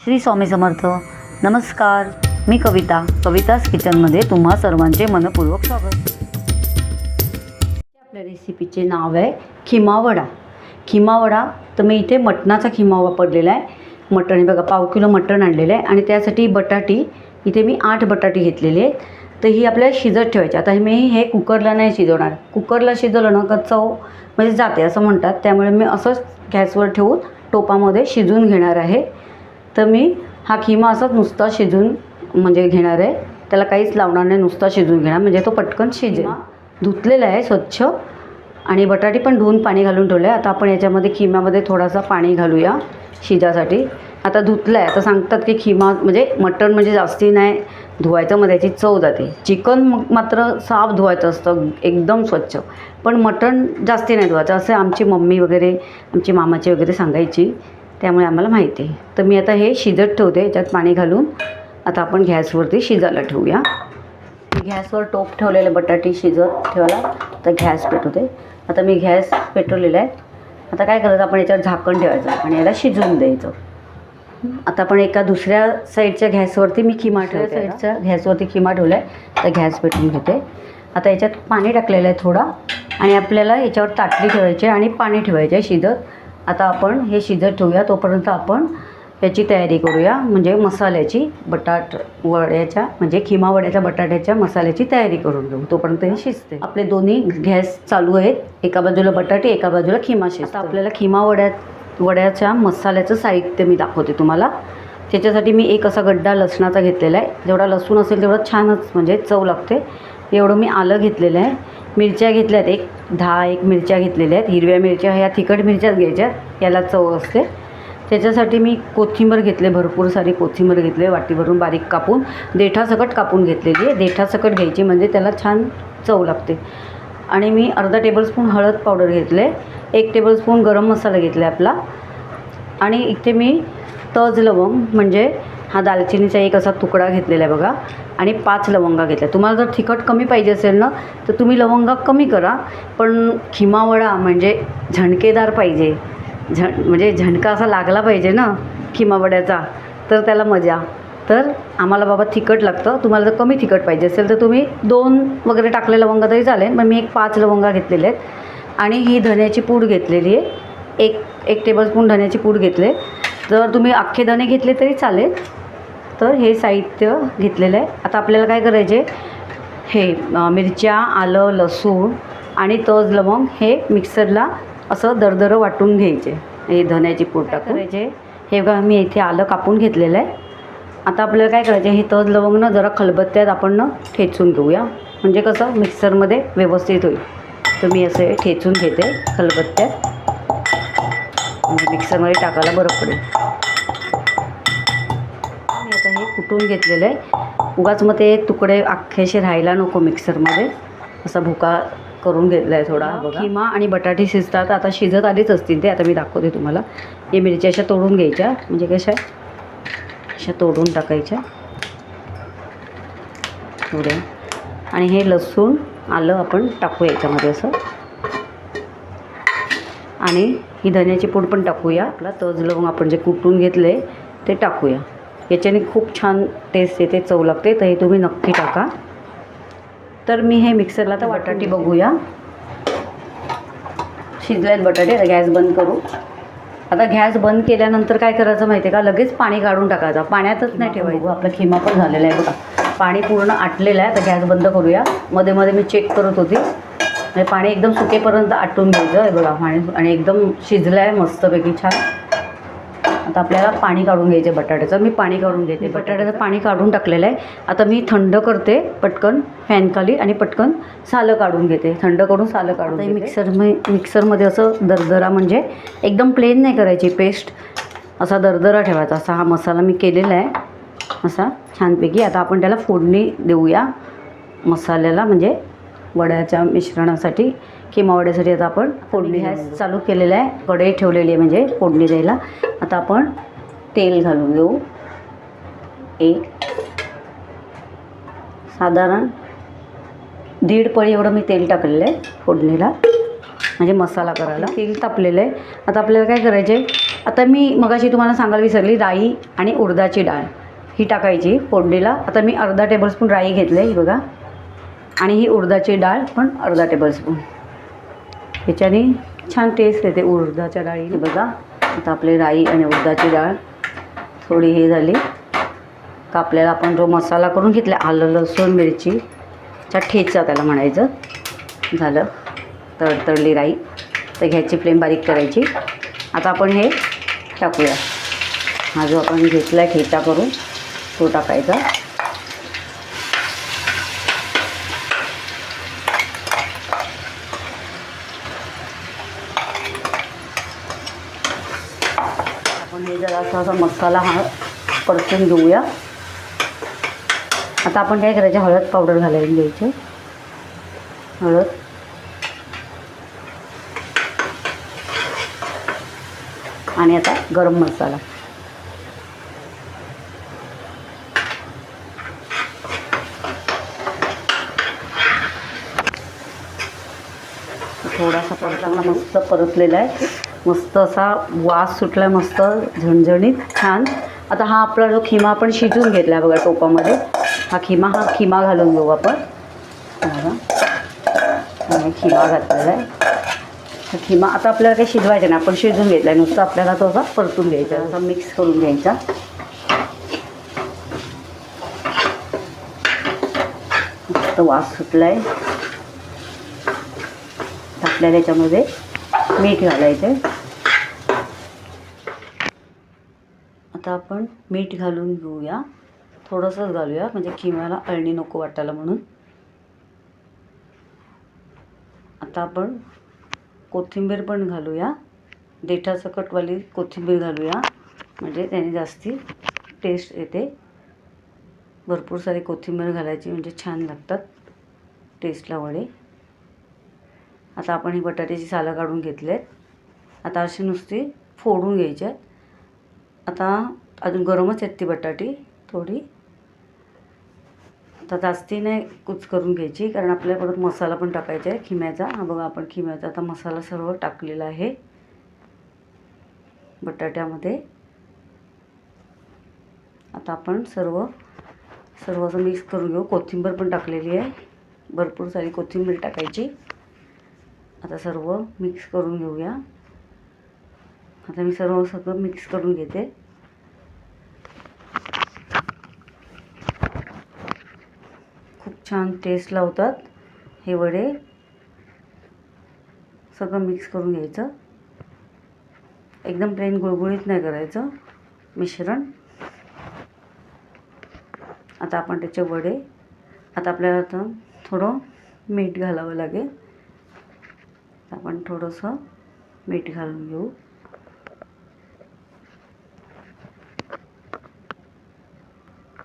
श्री स्वामी समर्थ. नमस्कार. मी कविता. कविताज किचनमध्ये तुम्हा सर्वांचे मनपूर्वक स्वागत. आपल्या रेसिपीचे नाव आहे खिमावडा. खिमावडा तर मी इथे मटणाचा खिमा वापरलेला आहे. मटण हे बघा पाव किलो मटण आणलेलं आहे आणि त्यासाठी बटाटी इथे मी आठ बटाटी घेतलेली आहेत. तर ही आपल्याला शिजत ठेवायची. आता मी हे कुकरला नाही शिजवणार. कुकरला शिजवलं ना का चव म्हणजे जाते असं म्हणतात. त्यामुळे मी असंच गॅसवर ठेवून टोपामध्ये शिजून घेणार आहे. तर मी हा खिमा असाच नुसता शिजून म्हणजे घेणार आहे. त्याला काहीच लावणार नाही नुसता शिजून घेणार. म्हणजे तो पटकन शिजेल. धुतलेला आहे स्वच्छ. आणि बटाटे पण धुवून पाणी घालून ठेवलं आहे. आता आपण याच्यामध्ये खिम्यामध्ये थोडासा पाणी घालूया शिजासाठी. आता धुतलं आहे आता सांगतात की खिमा म्हणजे मटण म्हणजे जास्ती नाही. धुवायचं मग त्याची चव जाते. चिकन मग मात्र साफ धुवायचं असतं. एकदम स्वच्छ. पण मटण जास्ती नाही धुवायचं. असं आमची मम्मी वगैरे आमची मामाची वगैरे सांगायची. त्यामुळे आम्हाला माहिती आहे. तर मी आता हे शिजत ठेवते याच्यात पाणी घालून. आता आपण गॅसवरती शिजायला ठेवूया. गॅसवर टोप ठेवलेले बटाटे शिजत ठेवायला तर गॅस पेटवते. आता मी गॅस पेटवलेला आहे. आता काय करायचं आपण याच्यावर झाकण ठेवायचं आणि याला शिजवून द्यायचं. आता आपण एका दुसऱ्या साईडच्या गॅसवरती मी खिमा ठेवते साईडच्या गॅसवरती खिमा ठेवला आहे तर गॅस पेटवून घेते. आता याच्यात पाणी टाकलेलं आहे थोडा आणि आपल्याला याच्यावर ताटली ठेवायची आहे आणि पाणी ठेवायचे आहे शिजत. आता आपण हे शिजत ठेवूया. तोपर्यंत आपण याची तयारी करूया. म्हणजे मसाल्याची बटाट वड्याच्या म्हणजे खिमा वड्याच्या बटाट्याच्या मसाल्याची तयारी करून घेऊ. तोपर्यंत हे शिजते. आपले दोन्ही गॅस चालू आहेत. एका बाजूला बटाटे एका बाजूला खिमा शिजतं. आपल्याला खिमावड्या वड्याच्या मसाल्याचं साहित्य मी दाखवते तुम्हाला. त्याच्यासाठी मी एक असा गड्डा लसणाचा घेतलेला आहे. जेवढा लसूण असेल तेवढा छानच म्हणजे चव लागते. एवढं मी आलं घेतलेलं आहे. मिरच्या घेतल्या आहेत एक. दहा एक मिरच्या घेतलेल्या आहेत. हिरव्या मिरच्या ह्या तिखट मिरच्याच घ्यायच्या. याला चव असते. त्याच्यासाठी मी कोथिंबीर घेतले भरपूर सारी कोथिंबीर घेतले वाटीभरून बारीक कापून. देठासकट कापून घेतलेली आहे. देठासकट घ्यायची म्हणजे त्याला छान चव लागते. आणि मी अर्धा टेबलस्पून हळद पावडर घेतले. एक टेबलस्पून गरम मसाला घेतला आपला. आणि इथे मी तज लवंग म्हणजे हा दालचिनीचा एक असा तुकडा घेतलेला आहे बघा. आणि पाच लवंगा घेतल्या. तुम्हाला जर तिखट कमी पाहिजे असेल ना तर तुम्ही लवंगा कमी करा. पण खिमावडा म्हणजे झणकेदार पाहिजे. झण म्हणजे झणका असा लागला पाहिजे ना खिमावड्याचा तर त्याला मजा. तर आम्हाला बाबा तिखट लागतं. तुम्हाला जर कमी तिखट पाहिजे असेल तर तुम्ही दोन वगैरे टाकले लवंगा तरी चालेल. पण मी एक पाच लवंगा घेतलेले आहेत. आणि ही धन्याची पूड घेतलेली आहे. एक एक टेबलस्पून धन्याची पूड घेतले जर तुम्ही अख्खे धने घेतले तरी चालेल. तर हे साहित्य घेतलेलं आहे. आता आपल्याला काय करायचे हे मिरच्या आलं लसूण आणि तज लवंग हे मिक्सरला असं दरदरं वाटून घ्यायचे. हे धन्याची पूड करायचे हे बघा मी इथे आलं कापून घेतलेलं आहे. आता आपल्याला काय करायचं हे तज लवंग ना जरा खलबत्त्यात आपण ना ठेचून घेऊया. म्हणजे कसं? मिक्सरमध्ये व्यवस्थित होईल. तर मी असे ठेचून घेते खलबत्त्यात. म्हणजे मिक्सरमध्ये टाकायला बरं पडेल. कुटून घेतलेलं आहे. उगाच मग ते तुकडे अख्खेसे राहायला नको मिक्सरमध्ये. असा भुका करून घेतला आहे थोडा किमा आणि बटाटे शिजतात. आता शिजत आलीच असतील ते आता मी दाखवते तुम्हाला. हे मिरच्या अशा तोडून घ्यायच्या. म्हणजे कशा? अशा तोडून टाकायच्या. थोड्या आणि हे लसूण आलं आपण टाकू याच्यामध्ये असं. आणि ही धन्याची पूड पण टाकूया. आपला तज लवंग आपण जे कुटून घेतले ते टाकूया. याच्याने खूप छान टेस्ट येते चव लागते. तर हे तुम्ही नक्की टाका. तर मी हे मिक्सरला तर बटाटे बघूया. शिजले आहेत बटाटे आता गॅस बंद करू. आता गॅस बंद केल्यानंतर काय करायचं माहिती आहे का? लगेच पाणी काढून टाकायचं. पाण्यातच नाही ठेवायचं. आपला खिमा पण झालेला आहे बघा. पाणी पूर्ण आटलेलं आहे. आता गॅस बंद करूया. मध्ये मध्ये मी चेक करत होती. म्हणजे पाणी एकदम सुकेपर्यंत आटून घ्यायचं आहे बघा. पाणी आणि एकदम शिजलं आहे मस्तपैकी छान. आता आपल्याला पाणी काढून घ्यायचं बटाट्याचं. मी पाणी काढून घेते. बटाट्याचं? पाणी काढून टाकलेलं आहे. आता मी थंड करते पटकन फॅनखाली आणि पटकन सालं काढून घेते. थंड करून सालं काढून मिक्सर मिक्सरमध्ये असं दरदरा म्हणजे एकदम प्लेन नाही करायची पेस्ट असा दरदरा ठेवायचा. असा हा मसाला मी केलेला आहे. असा छानपैकी. आता आपण त्याला फोडणी देऊया. मसाल्याला म्हणजे वड्याच्या मिश्रणासाठी. किंवा वड्यासाठी आता आपण फोडणी गॅस चालू केलेला आहे. कढई ठेवलेली आहे म्हणजे फोडणी द्यायला. आता आपण तेल घालून देऊ एक. साधारण दीड पळी एवढं मी तेल टाकलेलं आहे फोडणीला. म्हणजे मसाला करायला. तेल तापलेलं आहे. आता आपल्याला काय करायचं आहे आता मी मगाशी तुम्हाला सांगायला विसरली राई आणि उडदाची डाळ. ही टाकायची फोडणीला. आता मी अर्धा टेबलस्पून राई घेतले ही बघा. आणि ही उडदाची डाळ पण अर्धा टेबलस्पून ह्याच्याने छान टेस्ट येते उडदाच्या डाळीने. बघा आता आपली राई आणि उडदाची डाळ थोडी हे झाली. का आपल्याला आपण जो मसाला करून घेतला आलं लसूण मिरचीचा ठेचा त्याला म्हणायचं. झालं. तडतडली राई. तर घ्यायची फ्लेम बारीक करायची. आता आपण हे टाकूया. हा जो आपण घेतला आहे ठेचा करून तो टाकायचा. हे जरा असा असा मसाला हा परतून घेऊया. आता आपण काय करायचं? हळद पावडर घालायला घ्यायची हळद. आणि आता गरम मसाला. थोडासा परताना मस्त परतलेला आहे. मस्त असा वास सुटला आहे मस्त झणझणीत छान. आता हा आपला जो खिमा आपण शिजून घेतला आहे बघा टोपामध्ये. हा खिमा हा खिमा घालून घेऊ आपण. बघा. खिमा घातलेला आहे. खिमा आता आपल्याला काही शिजवायचं नाही. आपण शिजून घेतला आहे नुसतं आपल्याला तो असा परतून घ्यायचा असा मिक्स करून घ्यायचा. मस्त वास सुटला आहे आपल्याला याच्यामध्ये मीठ घालायचं आहे. आता आपण मीठ घालून घेऊया. थोडंसंच घालूया म्हणजे किमाला अळणी नको वाटायला म्हणून. आता आपण कोथिंबीर पण घालूया. देठासकटवाली कोथिंबीर घालूया. म्हणजे त्याने जास्ती टेस्ट येते. भरपूर सारी कोथिंबीर घालायची म्हणजे छान लागतात टेस्टला वडे. आता आपण ही बटाट्याची सालं काढून घेतली आहेत आता अशी नुसती फोडून घ्यायची आहेत. आता अजून गरमच आहेत ती बटाटी थोडी. आता जास्ती नाही कुच करून घ्यायची कारण आपल्याला परत मसाला पण टाकायचा आहे खिम्याचा. हा बघा आपण खिम्याचा आता मसाला सर्व टाकलेला आहे. बटाट्यामध्ये. आता आपण सर्व सर्व असं मिक्स करून घेऊ. कोथिंबीर पण टाकलेली आहे. भरपूर सारी कोथिंबीर टाकायची. आता सर्व मिक्स करून घेऊया. आता मी सर्व सगळं मिक्स करून घेते. खूप छान टेस्ट लावतात हे वडे. सगळं मिक्स करून घ्यायचं. एकदम प्लेन गुळगुळीत नाही करायचं मिश्रण. आता आपण त्याचे वडे आता आपल्याला आता थोडं मीठ घालावं लागेल. आपण थोडंसं मीठ घालून घेऊ.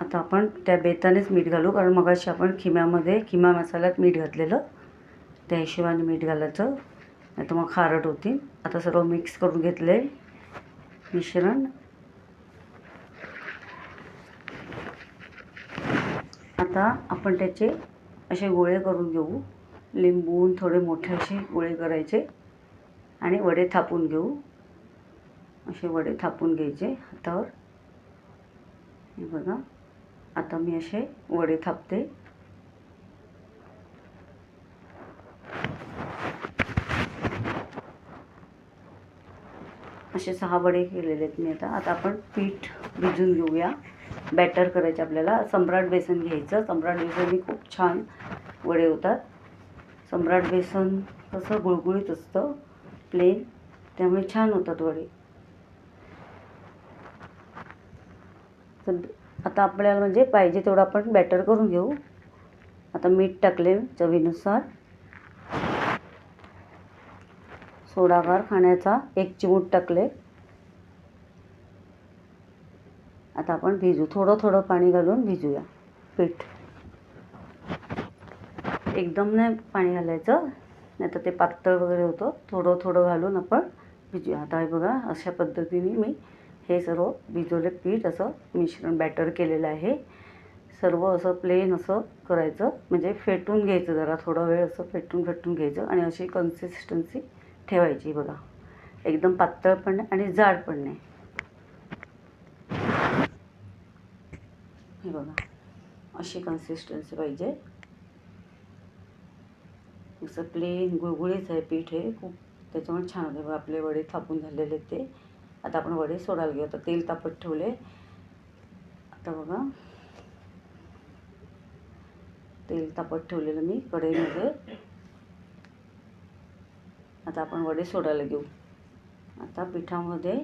आता आपण त्या बेतानेच मीठ घालू कारण मगाशी आपण खिम्यामध्ये खिमा मसाल्यात मीठ घातलेलं. त्या हिशोबाने मीठ घालायचं. नाही तर मग खारट होतील. आता सर्व मिक्स करून घेतले मिश्रण. आता आपण त्याचे असे गोळे करून घेऊ. लिंबून थोडे मोठे असे गोळे करायचे आणि वडे थापून घेऊ. असे वडे थापून घ्यायचे हातावर. हे बघा आता मी असे वडे थापते. असे सहा वडे केलेले आहेत मी आता. आता आपण पीठ भिजून घेऊया. बॅटर करायचे आपल्याला. सम्राट बेसन घ्यायचं. सम्राट बेसनने खूप छान वडे होतात. सम्राट बेसन कसं गुळगुळीत असतं प्लेन त्यामुळे छान होतात वडे. तर आता आपल्याला म्हणजे पाहिजे तेवढं आपण बॅटर करून घेऊ. आता मीठ टाकले चवीनुसार. सोडागार खाण्याचा एक चिमूट टाकले. आता आपण भिजू थोडं थोडं पाणी घालून भिजूया. पीठ. एकदम नाही पाणी घालायचं. नाही तर ते पातळ वगैरे होतं. थोडं थोडं घालून आपण भिजू आता हे बघा अशा पद्धतीने मी हे सर्व भिजवले पीठ असं मिश्रण बॅटर केलेलं आहे. सर्व असं प्लेन असं करायचं. म्हणजे फेटून घ्यायचं जरा थोडा वेळ असं फेटून फेटून घ्यायचं आणि अशी कन्सिस्टन्सी ठेवायची बघा. एकदम पातळ पण नाही आणि जाड पण नाही. हे बघा. अशी कन्सिस्टन्सी पाहिजे. असं प्लेन गुळगुळीच आहे पीठ हे खूप त्याच्यामुळे छान होते. बघा आपले वडे थापून झालेले आहेत ते. आता आपण वडे सोडायला घेऊ आता तेल तापत ठेवले. आता बघा. तेल तापत ठेवलेलं मी कढईमध्ये. आता आपण वडे सोडायला घेऊ. आता पिठामध्ये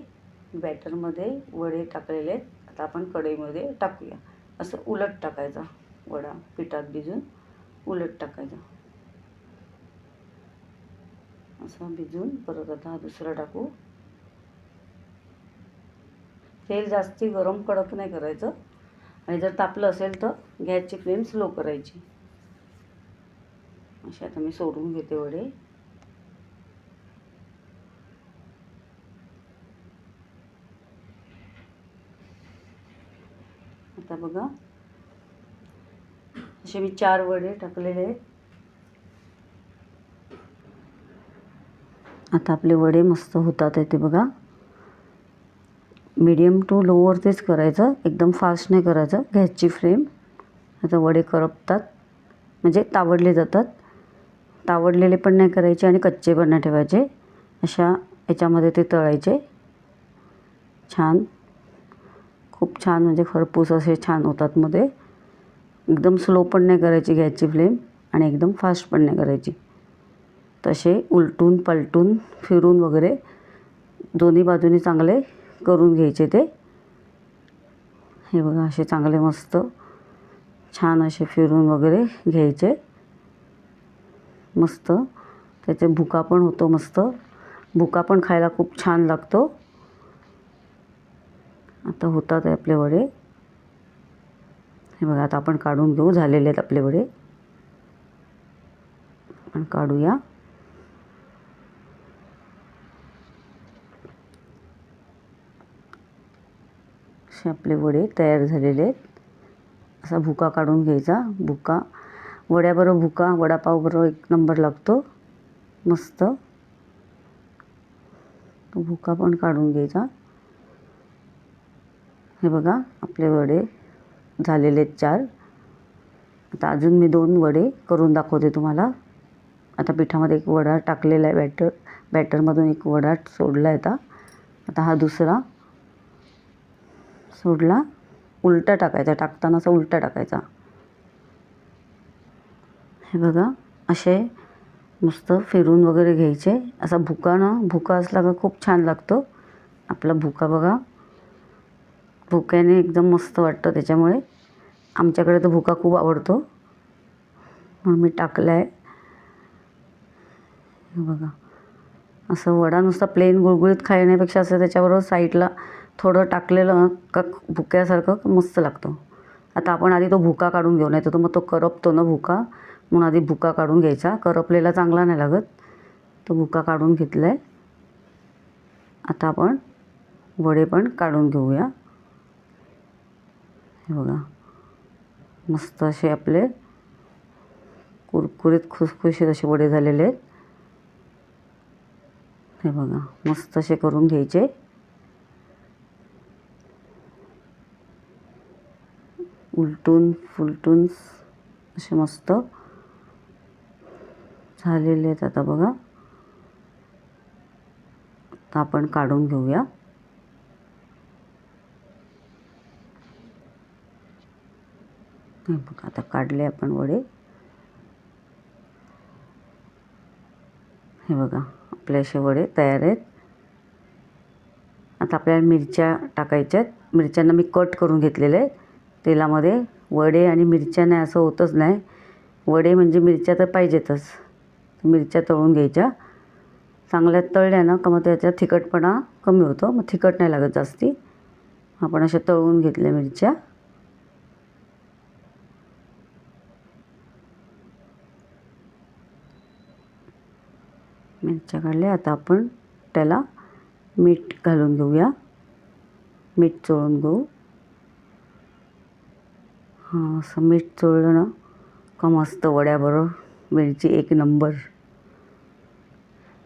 बॅटरमध्ये वडे टाकलेले आहेत. आता आपण कढईमध्ये टाकूया. असं उलट टाकायचा वडा पिठात भिजून उलट टाकायचा. असं भिजून परत आता हा दुसरा टाकू. तेल जास्ती गरम कडक नाही करायचं. आणि जर तापलं असेल तर गॅसची फ्लेम स्लो करायची. असे आता मी सोडून घेते वडे. आता बघा. असे मी चार वडे टाकलेले आहेत. आता आपले वडे मस्त होतात आहे ते बघा. मीडियम टू लोवरतेच करायचं. एकदम फास्ट नाही करायचं. गॅसची फ्लेम आता वडे करपतात. म्हणजे तावडले जातात. तावडलेले पण नाही करायचे आणि कच्चे पण नाही ठेवायचे. अशा याच्यामध्ये ते तळायचे. छान. खूप छान म्हणजे खरपूस असे छान होतात मध्ये. एकदम स्लो पण नाही करायची गॅसची फ्लेम आणि एकदम फास्ट पण नाही करायची. तसे उलटून पलटून फिरून वगैरे दोन्ही बाजूनी चांगले करून घ्यायचे ते. हे बघा असे चांगले मस्त छान असे फिरून वगैरे घ्यायचे. मस्त त्याचे भुका पण होतो मस्त. भुका पण खायला खूप छान लागतो. आता होतात आहे आपले वडे. हे बघा आता आपण काढून घेऊ झालेले आहेत आपले वडे. आपण काढूया. असे आपले वडे तयार झालेले आहेत. असा भुका काढून घ्यायचा भुका. वड्याबरोबर भुका वडापावबरोबर एक नंबर लागतो. मस्त. तो भुका पण काढून घ्यायचा. हे बघा आपले वडे झालेले आहेत चार. आता अजून मी दोन वडे करून दाखवते तुम्हाला. आता पिठामध्ये एक वडा टाकलेला आहे बॅटर बॅटरमधून एक वडा सोडला आहे आता. आता हा दुसरा. सोडला उलटा टाकायचा टाकताना असा उलटा टाकायचा. हे बघा असे मस्त फिरून वगैरे घ्यायचे. असा भुका ना भुका असला का खूप छान लागतो. आपला भुका बघा. भुक्याने एकदम मस्त वाटतं त्याच्यामुळे. आमच्याकडे तर भुका खूप आवडतो. म्हणून मी टाकला आहे हे बघा. असं वडा नुसता प्लेन गुळगुळीत खाण्यापेक्षा असं त्याच्याबरोबर साईडला थोडं टाकलेलं का भुक्यासारखं मस्त लागतो. आता आपण आधी तो भुका काढून घेऊ नाही तर तो मग तो करपतो ना भुका. म्हणून आधी भुका काढून घ्यायचा. करपलेला चांगला नाही लागत. तो भुका काढून घेतला आहे आता आपण वडे पण काढून घेऊया. हे बघा. मस्त असे आपले कुरकुरीत खुसखुशीत असे वडे झालेले आहेत. हे बघा. मस्त असे करून घ्यायचे. उलटून फुलटून असे मस्त झालेले आहेत आता बघा. आता आपण काढून घेऊया. बघा आता काढले आपण वडे. हे बघा आपले असे वडे तयार आहेत. आता आपल्याला मिरच्या टाकायच्या आहेत. मिरच्यांना मी कट करून घेतलेले आहेत. तेलामध्ये वडे आणि मिरच्या नाही असं होतच नाही. वडे म्हणजे मिरच्या तर पाहिजेतच. मिरच्या तळून घ्यायच्या. चांगल्या तळल्या ना का मग त्याचा तिखटपणा कमी होतो. मग तिखट नाही लागत जास्ती. आपण अशा तळून घेतल्या मिरच्या. मिरच्या काढल्या. आता आपण त्याला मीठ घालून घेऊया. मीठ चोळून घेऊ. असं मीठ चोळलं ना का मस्त वड्याबरोबर मिरची एक नंबर.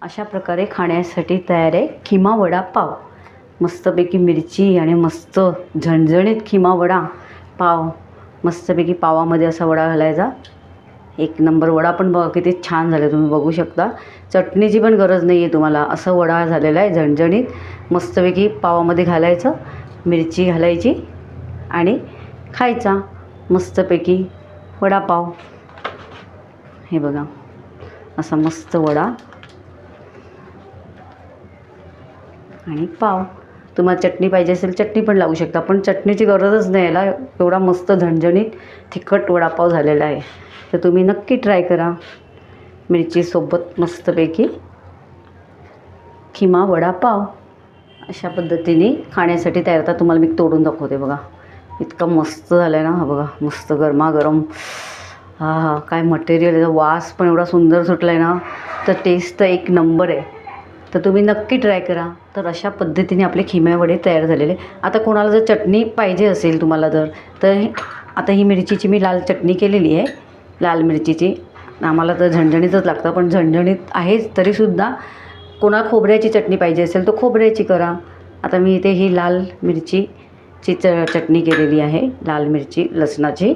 अशा प्रकारे खाण्यासाठी तयार आहे खिमा वडा पाव. मस्तपैकी मिरची आणि मस्त झणझणीत खिमा वडा पाव. मस्तपैकी पावामध्ये असा वडा घालायचा. एक नंबर वडा पण बघा किती छान झाले तुम्ही बघू शकता. चटणीची पण गरज नाही आहे तुम्हाला. असं वडा झालेला आहे झणझणीत. मस्तपैकी पावामध्ये घालायचं मिरची घालायची आणि खायचा. मस्तपैकी वडापाव. हे बघा असा मस्त वडा. आणि पाव. तुम्हाला चटणी पाहिजे असेल चटणी पण लावू शकता पण चटणीची गरजच नाही याला. एवढा मस्त झणझणीत तिखट वडापाव झालेला आहे. तर तुम्ही नक्की ट्राय करा. मिरचीसोबत मस्तपैकी किमा वडापाव. अशा पद्धतीने खाण्यासाठी तयार आता तुम्हाला मी तोडून दाखवते बघा. इतका मस्त झाला आहे ना हा बघा मस्त गरमागरम. हा हा काय मटेरियल याचा वास पण एवढा सुंदर सुटला आहे ना तर टेस्ट तर एक नंबर आहे. तर तुम्ही नक्की ट्राय करा. तर अशा पद्धतीने आपले खिम्या वडे तयार झालेले. आता कोणाला जर चटणी पाहिजे असेल तुम्हाला जर तर आता ही मिरचीची मी लाल चटणी केलेली आहे लाल मिरचीची. आम्हाला तर झणझणीतच लागतं पण झणझणीत आहेच तरीसुद्धा कोणाला खोबऱ्याची चटणी पाहिजे असेल तर खोबऱ्याची करा. आता मी इथे ही लाल मिरची ची च चटणी केलेली आहे लाल मिरची लसणाची.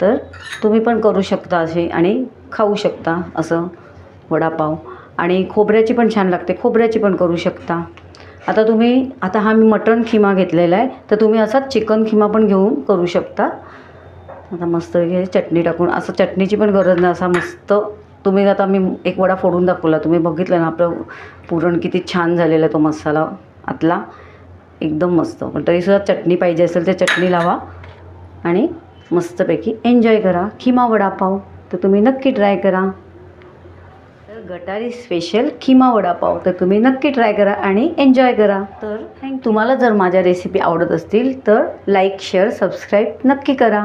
तर तुम्ही पण करू शकता असे आणि खाऊ शकता असं वडापाव. आणि खोबऱ्याची पण छान लागते खोबऱ्याची पण करू शकता. आता तुम्ही आता हा मी मटण खिमा घेतलेला आहे तर तुम्ही असाच चिकन खिमा पण घेऊन करू शकता. आता मस्त हे चटणी टाकून असं चटणीची पण गरज नाही असा मस्त तुम्ही आता मी एक वडा फोडून दाखवला. तुम्ही बघितलं ना आपलं पुरण किती छान झालेला आहे तो मसाला आतला. एकदम मस्त. पण तरीसुद्धा चटणी पाहिजे असेल तर चटणी लावा आणि मस्तपैकी एन्जॉय करा. खिमा वडापाव तर तुम्ही नक्की ट्राय करा. तर गटारी स्पेशल खिमा वडापाव तर तुम्ही नक्की ट्राय करा आणि एन्जॉय करा. तर थँक तुम्हाला जर माझ्या रेसिपी आवडत असतील तर लाईक शेअर सबस्क्राईब नक्की करा.